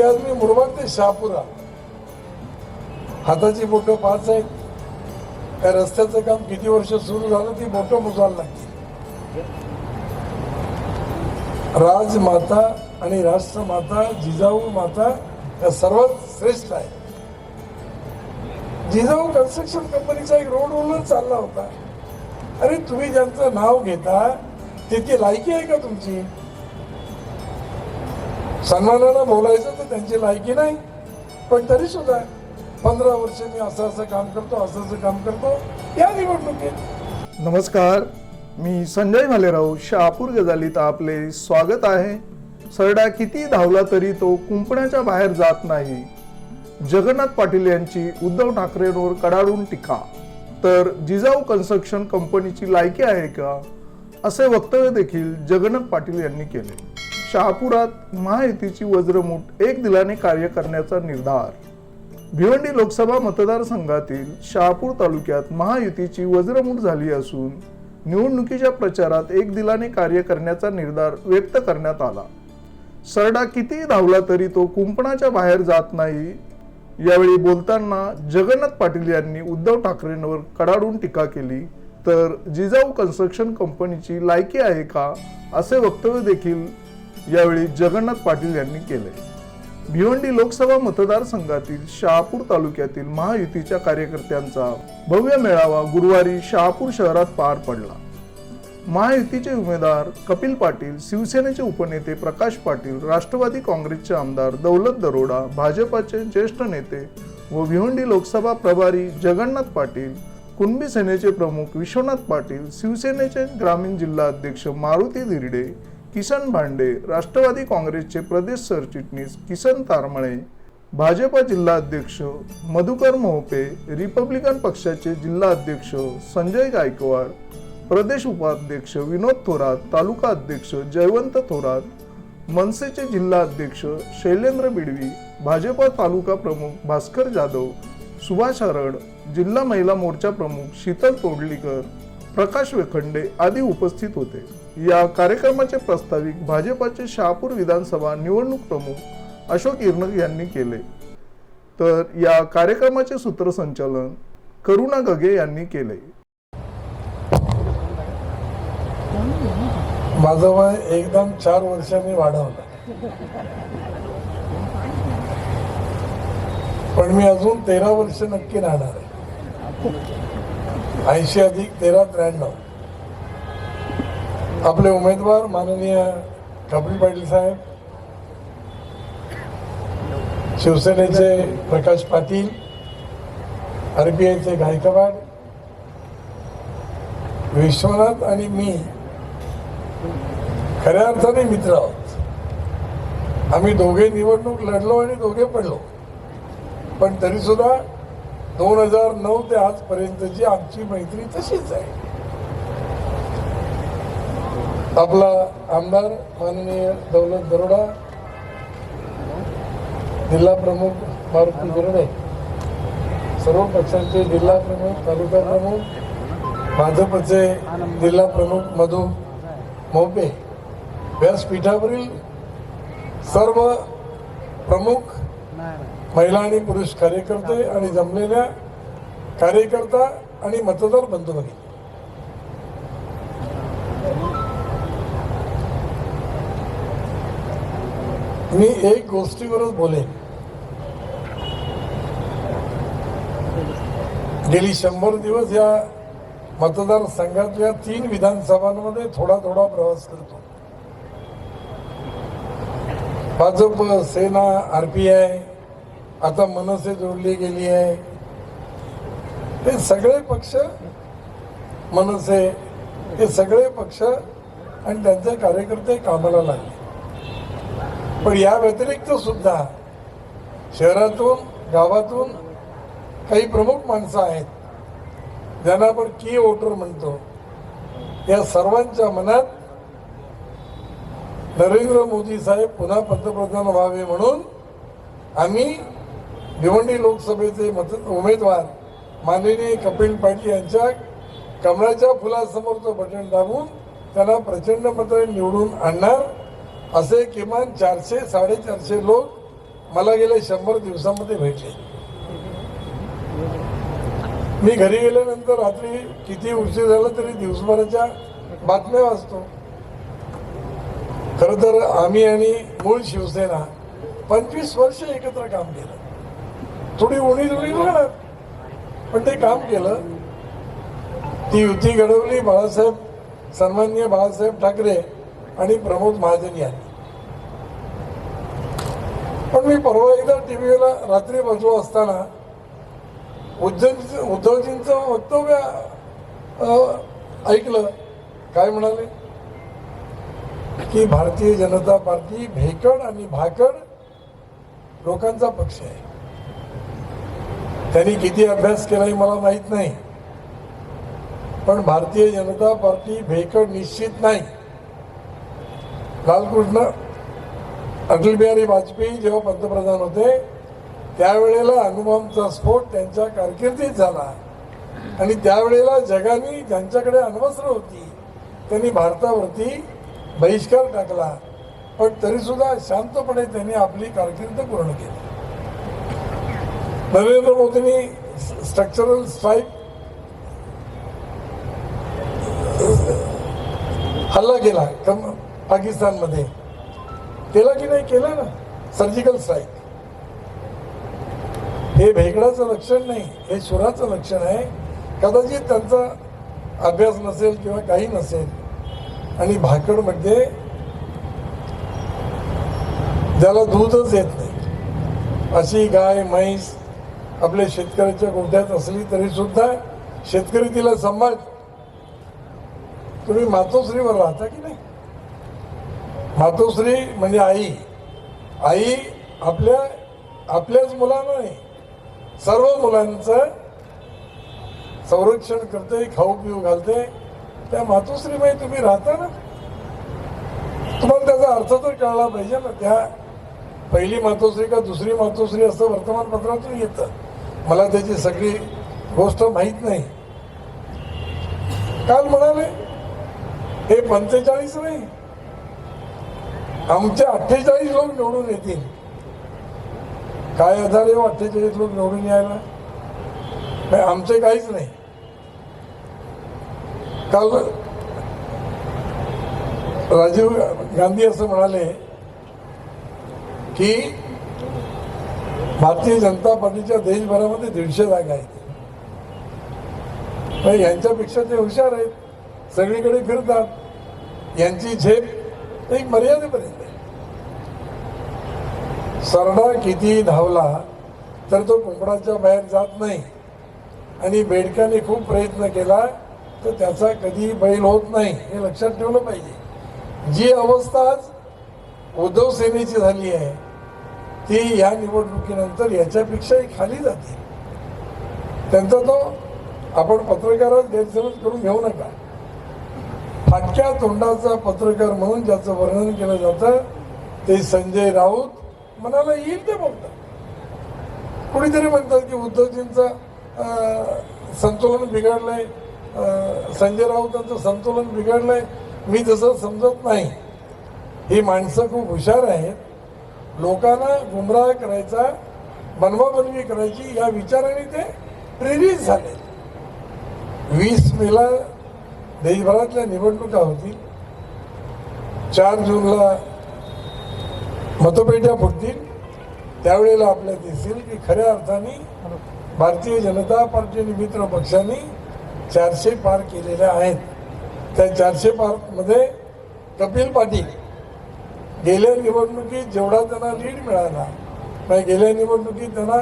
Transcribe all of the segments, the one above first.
की आज मी मुरबाड ते शहापुरा हाताची बोटं पाच आहेत. त्या रस्त्याचं काम किती वर्ष सुरू झालं ती बोटं मुजवायला लागतील राजमाता आणि राष्ट्रमाता जिजाऊ माता या सर्वात श्रेष्ठ आहे जिजाऊ कन्स्ट्रक्शन कंपनीचा एक रोड रोलर चालला होता. अरे तुम्ही ज्यांचं नाव घेता तितकी लायकी आहे का तुमची? सन्मानानं बोलायचं तर त्यांची लायकी नाही पण तरी सुद्धा पंधरा वर्ष मी असं असं काम करतो असं असं काम करतो या निवडणुकीत. नमस्कार मी संजय भालेराव शहापूर गजालीत आपले स्वागत आहे. सरडा किती धावला तरी तो कुंपण्याच्या बाहेर जात नाही. जगन्नाथ पाटील यांची उद्धव ठाकरेंवर कडाडून टीका. तर जिजाऊ कन्स्ट्रक्शन कंपनीची लायकी आहे का? असे वक्तव्य देखील जगन्नाथ पाटील यांनी केले. शहापुरात महायुतीची वज्रमूठ एक दिलाने कार्य करण्याचा निर्धार. भिवंडी लोकसभा मतदारसंघातील शहापूर तालुक्यात महायुतीची वज्रमूठ झाली असून निवडणुकीच्या प्रचारात एक दिलाने कार्य करण्याचा निर्धार व्यक्त करण्यात आला. सरडा कितीही धावला तरी तो कुंपणाच्या बाहेर जात नाही. यावेळी बोलताना जगन्नाथ पाटील यांनी उद्धव ठाकरेंवर कडाडून टीका केली तर जिजाऊ कन्स्ट्रक्शन कंपनीची लायकी आहे का? असे वक्तव्य देखील यावेळी जगन्नाथ पाटील यांनी केले भिवंडी लोकसभा मतदारसंघातील शहापूर तालुक्यातील महायुतीच्या कार्यकर्त्यांचा भव्य मेळावा गुरुवारी शहापूर शहरात पार पडला. महायुतीचे उमेदवार कपिल पाटील शिवसेनेचे उपनेते प्रकाश पाटील राष्ट्रवादी काँग्रेसचे आमदार दौलत दरोडा भाजपाचे ज्येष्ठ नेते व भिवंडी लोकसभा प्रभारी जगन्नाथ पाटील कुणबी सेनेचे प्रमुख विश्वनाथ पाटील शिवसेनेचे ग्रामीण जिल्हा अध्यक्ष मारुती धिरडे किसन भांडे राष्ट्रवादी काँग्रेसचे प्रदेश सरचिटणीस किसन तारमळे भाजपा जिल्हाध्यक्ष मधुकर मोहपे रिपब्लिकन पक्षाचे जिल्हाध्यक्ष संजय गायकवाड प्रदेश उपाध्यक्ष विनोद थोरात तालुका अध्यक्ष जयवंत थोरात मनसेचे जिल्हा अध्यक्ष शैलेंद्र बिडवी भाजपा तालुका प्रमुख भास्कर जाधव सुभाष हरड जिल्हा महिला मोर्चा प्रमुख शीतल तोडलीकर प्रकाश वेखंडे आदी उपस्थित होते. या कार्यक्रमाचे प्रस्ताविक भाजपाचे शहापूर विधानसभा निवडणूक प्रमुख अशोक इर्नक यांनी केले. तर या कार्यक्रमाचे सूत्रसंचालन करुणा गगे यांनी केले. माझं वय एकदम चार वर्षांनी वाढवलं. पण मी अजून तेरा वर्ष नक्की राहणार आहे. ऐंशी अधिक तेरा त्र्याण्णव. आपले उमेदवार माननीय कपिल पाटील साहेब शिवसेनेचे प्रकाश पाटील आरपीआयचे गायकवाड विश्वनाथ आणि मी खऱ्या अर्थाने मित्र आहोत. आम्ही दोघे निवडणूक लढलो आणि दोघे पडलो. पण तरी सुद्धा दोन हजार नऊ ते आजपर्यंतची आमची मैत्री तशीच आहे. आपला आमदार माननीय दौलत दरोडा जिल्हा प्रमुख मारुती गिरडे सर्व पक्षांचे जिल्हा प्रमुख तालुका प्रमुख भाजपचे जिल्हा प्रमुख मधु मोपे व्यासपीठावरील सर्व प्रमुख महिला आणि पुरुष कार्यकर्ते आणि जमलेल्या कार्यकर्ता आणि मतदार बंधू भगिनी मी एक गोष्टीवरच बोलेन. गेली शंभर दिवस या मतदारसंघातल्या तीन विधानसभांमध्ये थोडा थोडा प्रवास करतो. भाजप सेना आरपीआय आता मनसे जोडली गेली आहे. ते सगळे पक्ष मनसे हे सगळे पक्ष आणि त्यांचे कार्यकर्ते कामाला लागले. पण या व्यतिरिक्त सुद्धा शहरातून गावातून काही प्रमुख माणसं आहेत. ज्यांना आपण की वोटर म्हणतो. या सर्वांच्या मनात नरेंद्र मोदी साहेब पुन्हा पंतप्रधान व्हावे म्हणून आम्ही भिवंडी लोकसभेचे मत उमेदवार माननीय कपिल पाटील यांच्या कमळाच्या फुलासमोर तो बटन दाबून त्यांना प्रचंड मत निवडून आणणार. असे किमान चारशे साडेचारशे लोक मला गेल्या शंभर दिवसामध्ये भेटले. मी घरी गेल्यानंतर रात्री किती उशीर झाला तरी दिवसभराच्या बातम्या वाचतो. खर तर आम्ही आणि मूळ शिवसेना पंचवीस वर्ष एकत्र काम केलं. थोडी उणी उणी होणार पण ते काम केलं. ती युती घडवली बाळासाहेब सन्मान्य बाळासाहेब ठाकरे आणि प्रमोद महाजन यांनी. पण मी परवा एकदा टीव्हीला रात्री बसलो असताना उद्धव उद्धवजींचं वक्तव्य ऐकलं. काय म्हणाले? की भारतीय जनता पार्टी भेकड आणि भाकड लोकांचा पक्ष आहे. त्यांनी किती अभ्यास केलाही मला माहीत नाही. पण भारतीय जनता पार्टी भेकड निश्चित नाही. लालकृष्ण अटल बिहारी वाजपेयी जेव्हा पंतप्रधान होते त्यावेळेला अनुभवांचा स्फोट त्यांच्या कारकिर्दीत झाला. आणि त्यावेळेला जगाने ज्यांच्याकडे अण्वस्त्र होती त्यांनी भारतावरती बहिष्कार टाकला. पण तरीसुद्धा शांतपणे त्यांनी आपली कारकीर्द पूर्ण केली. नरेंद्र मोदींनी स्ट्रक्चरल स्ट्राईक हल्ला केला कम पाकिस्तानमध्ये. केला की नाही? केला ना. सर्जिकल स्ट्राईक हे भेकडाचं लक्षण नाही. हे सुराचं लक्षण आहे. कदाचित त्यांचा अभ्यास नसेल किंवा काही नसेल. आणि भाकडमध्ये म्हणजे ज्याला दूधच येत नाही. अशी गाय म्हैस आपल्या शेतकऱ्याच्या गोठ्यात असली तरी सुद्धा शेतकरी तिला सांभाळ तुम्ही मातोश्रीवर राहता की नाही? मातोश्री म्हणजे आई. आई आपल्या आपल्याच मुलांना नाही. सर्व मुलांचं संरक्षण करते खाऊ पिऊ घालते. त्या मातोश्रीमध्ये तुम्ही राहता ना? तुम्हाला त्याचा अर्थ तर कळला पाहिजे ना. त्या पहिली मातोश्री का दुसरी मातोश्री असं वर्तमानपत्रातून येतं. मला त्याची सगळी गोष्ट माहीत नाही. काल म्हणाले हे पंचेचाळीस नाही आमचे अठ्ठेचाळीस लोक निवडून येतील. काय आधार येऊ अठ्ठेचाळीस लोक निवडून यायला? नाही, आमचे काहीच नाही. काल राजीव गांधी असं म्हणाले की भारतीय जनता पार्टीच्या देशभरामध्ये दीडशे जागा आहेत. पण यांच्यापेक्षा ते हुशार आहेत. सगळीकडे फिरतात. यांची झेप एक मर्यादेपर्यंत आहे. सरडा किती धावला तर तो कुंपणाच्या बाहेर जात नाही. आणि बेडकाने खूप प्रयत्न केला तर त्याचा कधी बैल होत नाही हे लक्षात ठेवलं पाहिजे. जी अवस्था आज उद्धव सेनेची झाली आहे ती या निवडणुकीनंतर याच्यापेक्षाही खाली जाते त्यांचा तो आपण पत्रकारात गैरसमज करून घेऊ नका. फाटक्या तोंडाचा पत्रकार म्हणून ज्याचं वर्णन केलं जातं ते संजय राऊत मनाला येईल ते बोलतात. कुणीतरी म्हणतात की उद्धवजींचा संतुलन बिघडलंय. संजय राऊतांचं संतुलन बिघडलंय. मी तसं समजत नाही. ही माणसं खूप हुशार आहेत. लोकांना गुमराह करायचा बनवाबनवी करायची या विचाराने ते प्रेरित झाले. वीस मेला देशभरातल्या निवडणुका होतील. चार जूनला मतपेट्या फुटतील. त्यावेळेला आपल्याला दिसेल की खऱ्या अर्थाने भारतीय जनता पार्टी मित्र पक्षांनी चारशे पार केलेल्या आहेत. त्या चारशे पारमध्ये कपिल पाटील गेल्या निवडणुकीत जेवढा त्यांना लीड मिळाला नाही गेल्या निवडणुकीत त्यांना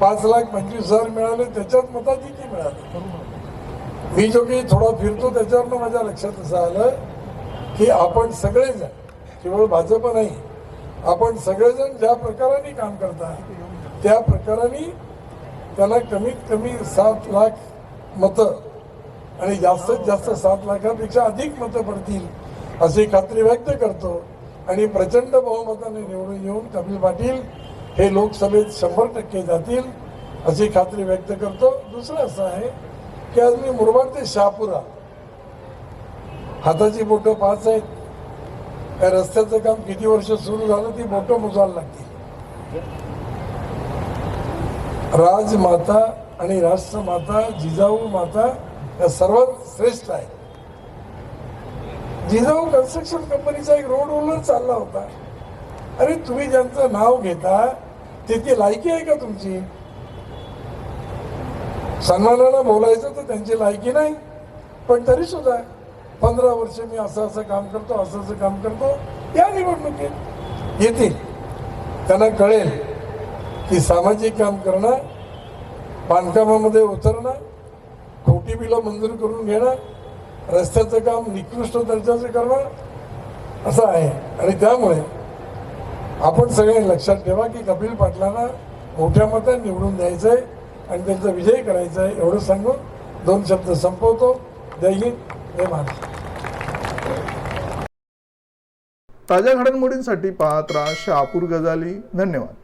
पाच लाख पंचवीस हजार मिळाले त्याच्यात मताधिकी मिळाली. मी जो काही थोडा फिरतो त्याच्यावरनं माझ्या लक्षात असं आलं की आपण सगळेजण केवळ भाजप नाही आपण सगळेजण ज्या प्रकाराने काम करता त्या प्रकाराने त्याला कमीत कमी सात लाख मतं आणि जास्तीत जास्त सात लाखापेक्षा अधिक मतं पडतील अशी खात्री व्यक्त करतो. आणि प्रचंड बहुमताने निवडून येऊन कपिल पाटील हे लोकसभेत शंभर टक्के जातील अशी खात्री व्यक्त करतो. दुसरं असं आहे की आज मी मुरबाड ते शहापुरा हाताची बोटं पाच आहेत. त्या रस्त्याचं काम किती वर्ष सुरू झालं ती बोटं मोजायला लागतील. राजमाता आणि राष्ट्रमाता जिजाऊ माता या सर्वात श्रेष्ठ आहेत. जिजाऊ कन्स्ट्रक्शन कंपनीचा एक रोड रोलर चालला होता. अरे तुम्ही ज्यांचं नाव घेता ते ती लायकी आहे का तुमची? सन्मानाला बोलायचं तर त्यांची लायकी नाही. पण तरी सुद्धा पंधरा वर्ष मी असं असं काम करतो असं असं काम करतो. या निवडणुकीत येतील. त्यांना कळेल की सामाजिक काम करणं बांधकामामध्ये उतरणं खोटी बिलं मंजूर करून घेणं रस्त्याचं काम निकृष्ट दर्जाचं करणं असं आहे. आणि त्यामुळे आपण सगळे लक्षात ठेवा की कपिल पाटलांना मोठ्या मतात निवडून द्यायचं आहे आणि त्यांचा विजय करायचा आहे एवढं सांगून दोन शब्द संपवतो. जय हिंद जय महाराष्ट्र. ताज्या घडामोडींसाठी पाहत राहा शहापूर गजाली. धन्यवाद.